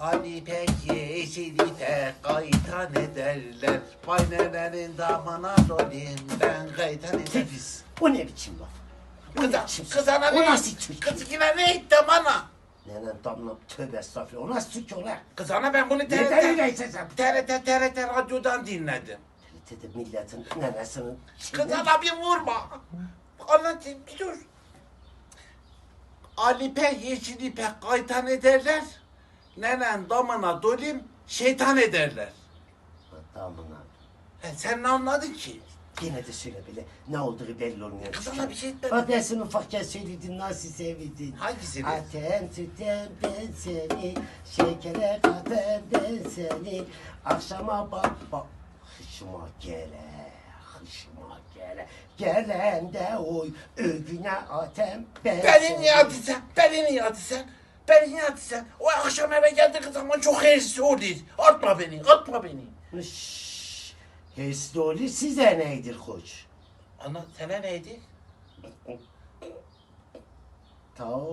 Ali pek yeşil ipek kaytan ederler. Baynelerin damına dolimden kaytan eder. Tepiz. O ne biçim laf? O ne biçim kız ana O ne? nasıl Türk? Kız yine ne etti bana? Nenem damla tövbe estağfurullah. O nasıl Türk ola? Kız ana ben bunu Neden TRT, öyleyse sen? TRT, TRT radyodan dinledim. Dedi milletin nenesinin. Kız ana bir vurma. Anlatayım bir dur. Ali pek yeşil ipek kaytan ederler. Nenen damına dolim şeytan ederler. Damına. He, sen ne anladın ki? Yine de söyle bile. Ne olduğu belli olmuyor. Kız ana bir şey etmedi. Ha ben seni ufakken söyledim nasıl sevdin. Hangisini? Atem tüten ben seni, şekere katen ben seni. Akşama bak bak, hışıma gele, hışıma gele. Gelen de oy, ögüne atem ben Beni niye attın sen? Beni niye attın niye attın sen? O akşam eve geldiği zaman çok hevesli olur. Atma beni, atma beni. Şşş, Hestoli size neydir koç? Ana sana neydi? Tav